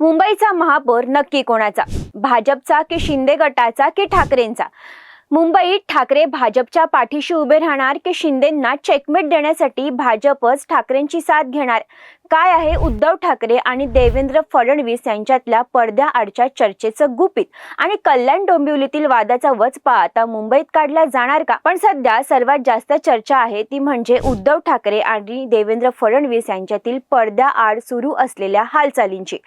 मुंबईचा महापौर नक्की कोणाचा? भाजपचा की शिंदे गटाचा की ठाकरेंचा? मुंबईत ठाकरे भाजपच्या पाठीशी उभे राहणार की शिंदेंना चेकमेट देण्यासाठी भाजपच ठाकरेंची साथ घेणार? काय आहे? उद्धव ठाकरे आणि देवेंद्र फडणवीस यांच्यातल्या पडद्याआडच्या चर्चेचं गुपित. आणि कल्याण डोंबिवलीतील वादाचा वचपा आता मुंबईत काढला जाणार का? पण सध्या सर्वात जास्त चर्चा आहे ती म्हणजे उद्धव ठाकरे आणि देवेंद्र फडणवीस यांच्यातील पडद्याआड सुरू असलेल्या हालचालींची.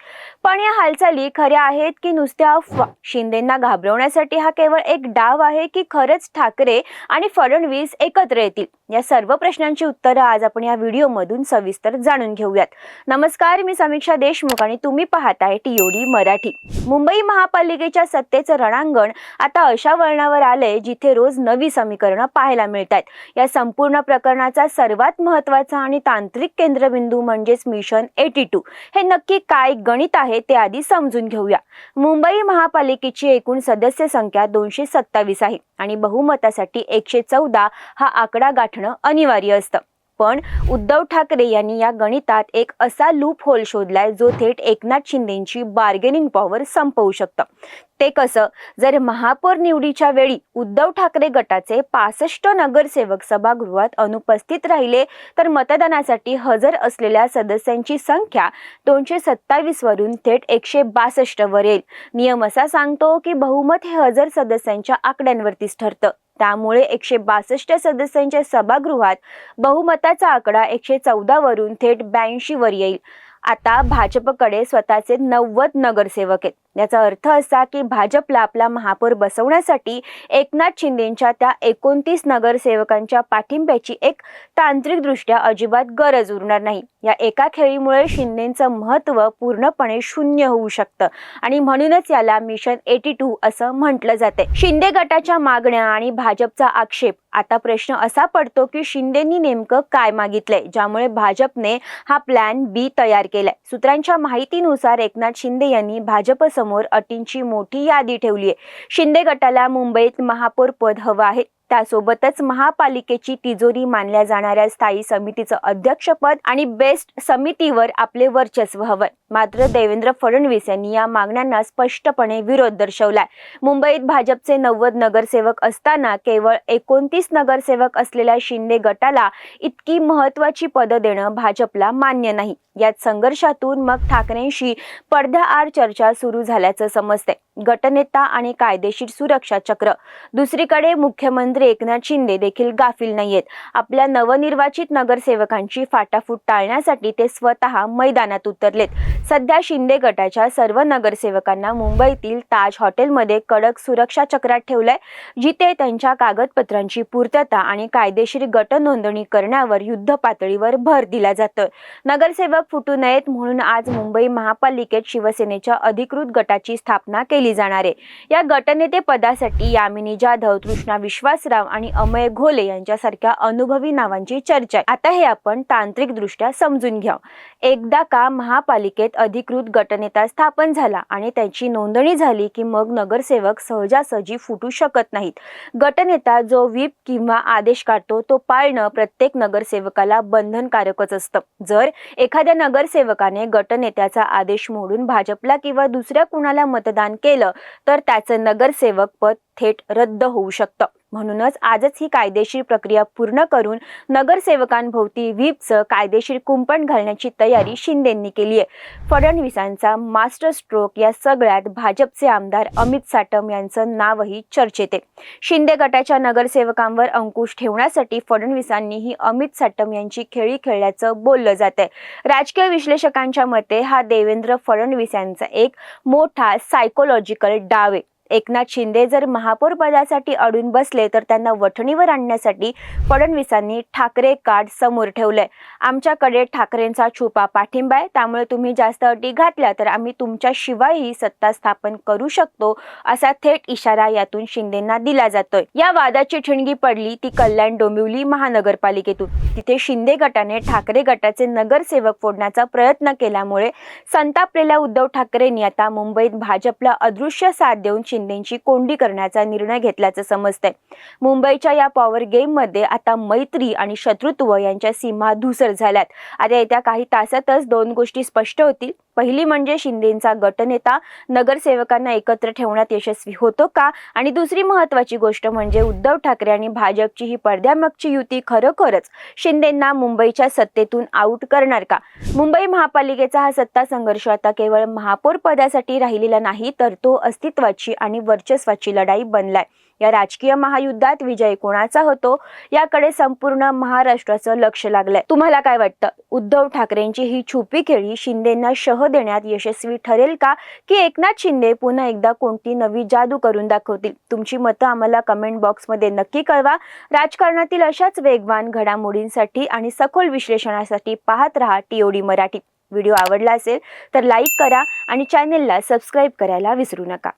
पण या हालचाली खऱ्या आहेत की नुसत्या अफवा शिंदेंना घाबरवण्यासाठी हा केवळ एक डाव आहे की खरंच ठाकरे आणि फडणवीस एकत्र येतील? या सर्व प्रश्नांची उत्तरं आज आपण या व्हिडिओमधून सविस्तर जाणून घेऊयात. नमस्कार मी समीक्षा देशमुख आणि तुम्ही पाहताय टीओडी मराठी. मुंबई महापालिकेच्या सत्तेचं रणांगण आता अशा वळणावर आलंय जिथे रोज नवी समीकरणं पाहायला मिळतात या संपूर्ण प्रकरणाचा सर्वात महत्त्वाचा आणि तांत्रिक केंद्रबिंदू म्हणजेच मिशन एटी टू. हे नक्की काय गणित आहे ते आधी समजून घेऊया. मुंबई महापालिकेची एकूण सदस्य संख्या दोनशे सत्तावीस आहे आणि बहुमतासाठी एकशे चौदा हा आकडा गाठणं अनिवार्य असतं. पण उद्धव ठाकरे यांनी या गणितात एक असा लूप होल शोधलाय जो थेट एकनाथ शिंदेची बार्गेनिंग पॉवर संपवू शकतं. ते कसं? जर महापौर निवडीच्या वेळी उद्धव ठाकरे गटाचे पासष्ट नगरसेवक सभागृहात अनुपस्थित राहिले तर मतदानासाठी हजर असलेल्या सदस्यांची संख्या दोनशे सत्तावीस वरून थेट एकशे बासष्ट वर येईल. नियम असा सांगतो की बहुमत हे हजर सदस्यांच्या आकड्यांवरतीच ठरतं. त्यामुळे एकशे बासष्ट सदस्यांच्या सभागृहात बहुमताचा आकडा एकशे चौदा वरून थेट ब्याऐंशी वर येईल. आता भाजपकडे स्वतःचे नव्वद नगरसेवक आहेत. याचा अर्थ असा की भाजपला आपला महापौर बसवण्यासाठी एकनाथ शिंदेच्या त्या एकोणतीस नगरसेवकांच्या पाठिंब्याची एक तांत्रिकदृष्ट्या अजिबात गरज उरणार नाही. या एका खेळीमुळे शिंदेचं महत्त्व पूर्णपणे शून्य होऊ शकतं आणि म्हणूनच याला मिशन एटी टू असं म्हटलं जाते शिंदे गटाच्या मागण्या आणि भाजपचा आक्षेप आता प्रश्न असा पडतो की शिंदेनी नेमकं काय मागितलंय ज्यामुळे भाजपने हा प्लॅन बी तयार केलाय. सूत्रांच्या माहितीनुसार एकनाथ शिंदे यांनी भाजप समोर अटींची मोठी यादी ठेवली आहे शिंदे गटाला मुंबईत महापौर पद हवं आहे. त्यासोबतच महापालिकेची तिजोरी मानल्या जाणाऱ्या स्थायी समितीचं अध्यक्षपद आणि बेस्ट समितीवर आपले वर्चस्व हवं. मात्र देवेंद्र फडणवीस यांनी या मागण्यांना स्पष्टपणे विरोध दर्शवलाय. मुंबईत भाजपचे नव्वद नगरसेवक असताना केवळ एकोणतीस नगरसेवक असलेल्या शिंदे गटाला इतकी महत्वाची पदं देणं भाजपला मान्य नाही. यात संघर्षातून मग ठाकरेंशी पडद्याआड चर्चा सुरू झाल्याचं समजते गटनेता आणि कायदेशीर सुरक्षा चक्र. दुसरीकडे मुख्यमंत्री एकनाथ शिंदे देखील गाफील नाहीयेत. आपल्या नवनिर्वाचित नगरसेवकांची फाटाफूट टाळण्यासाठी ते स्वतः मैदानात उतरलेत. सध्या शिंदे गटाच्या सर्व नगरसेवकांना मुंबईतील ताज हॉटेलमध्ये कडक सुरक्षा चक्रात ठेवलंय जिथे त्यांच्या कागदपत्रांची पूर्तता आणि कायदेशीर गट नोंदणी करण्यावर युद्ध पातळीवर भर दिला जातोय. नगरसेवक फुटू नयेत म्हणून आज मुंबई महापालिकेत शिवसेनेच्या अधिकृत गटाची स्थापना केली जाणार आहे. या गटनेते पदासाठी यामिनी जाधव तृष्णा विश्वासराव आणि अमय घोले यांच्यासारख्या अनुभवी नावांची चर्चा आहे. आता हे आपण तांत्रिक दृष्ट्या समजून घ्या एकदा का महापालिकेत अधिकृत गटनेता स्थापन झाला आणि त्याची नोंदणी झाली की मग नगरसेवक सहजासहजी फुटू शकत नाहीत. गटनेता जो व्हीप किंवा आदेश काढतो तो पाळणं प्रत्येक नगरसेवकाला बंधनकारकच असतं. जर एखाद्या नगरसेवकाने गटनेत्याचा आदेश मोडून भाजपला किंवा दुसऱ्या कुणाला मतदान केलं केलं तर त्याचं नगरसेवक पद थेट रद्द होऊ शकतं. म्हणूनच आजच ही कायदेशीर प्रक्रिया पूर्ण करून नगरसेवकांभोवती व्हीपचं कायदेशीर कुंपण घालण्याची तयारी शिंदेंनी केली आहे. फडणवीसांचा मास्टर स्ट्रोक या सगळ्यात भाजपचे आमदार अमित साटम यांचं नावही चर्चेत आहे. शिंदे गटाच्या नगरसेवकांवर अंकुश ठेवण्यासाठी फडणवीसांनीही अमित साटम यांची खेळी खेळल्याचं बोललं जात आहे. राजकीय विश्लेषकांच्या मते हा देवेंद्र फडणवीस यांचा एक मोठा सायकोलॉजिकल डाव आहे. एकनाथ शिंदे जर महापौर पदासाठी अडून बसले तर त्यांना वठणीवर आणण्यासाठी फडणवीसांनी ठाकरे कार्ड समोर ठेवलंय. आमच्याकडे ठाकरेंचा छुपा पाठिंबा आहे. त्यामुळे तुम्ही जास्त अटी घातल्या तर आम्ही तुमच्याशिवायही सत्ता स्थापन करू शकतो असा थेट इशारा यातून शिंदेंना दिला जातोय. या वादाची ठिणगी पडली ती कल्याण डोंबिवली महानगरपालिकेतून. तिथे शिंदे गटाने ठाकरे गटाचे नगरसेवक फोडण्याचा प्रयत्न केल्यामुळे संतापलेल्या उद्धव ठाकरेंनी आता मुंबईत भाजपला अदृश्य साथ देऊन शिंदे शिंदेची कोंडी करण्याचा निर्णय घेतल्याचं समजतंय. मुंबईच्या या पॉवर गेममध्ये आता मैत्री आणि शत्रुत्व यांच्या सीमा धुसर झाल्यात. आता येत्या काही तासातच दोन गोष्टी स्पष्ट होतील. पहिली म्हणजे शिंदेचा गटनेता नगरसेवकांना एकत्र ठेवण्यात यशस्वी होतो का? आणि दुसरी महत्वाची गोष्ट म्हणजे उद्धव ठाकरे आणि भाजपची ही पडद्यामागची युती खरोखरच शिंदेंना मुंबईच्या सत्तेतून आऊट करणार का? मुंबई महापालिकेचा हा सत्ता संघर्ष आता केवळ महापौर पदासाठी राहिलेला नाही तर तो अस्तित्वाची आणि वर्चस्वाची लढाई बनलाय. या राजकीय महायुद्धात विजय कोणाचा होतो याकडे संपूर्ण महाराष्ट्राचं लक्ष लागलंय. तुम्हाला काय वाटतं? उद्धव ठाकरेंची ही छुपी खेळी शिंदेंना शह देण्यात यशस्वी ठरेल का? की एकनाथ शिंदे पुन्हा एकदा कोणती नवी जादू करून दाखवतील? तुमची मतं आम्हाला कमेंट बॉक्समध्ये नक्की कळवा. राजकारणातील अशाच वेगवान घडामोडींसाठी आणि सखोल विश्लेषणासाठी पाहत रहा टीओडी मराठी. व्हिडिओ आवडला असेल तर लाईक करा आणि चॅनेलला सबस्क्राईब करायला विसरू नका.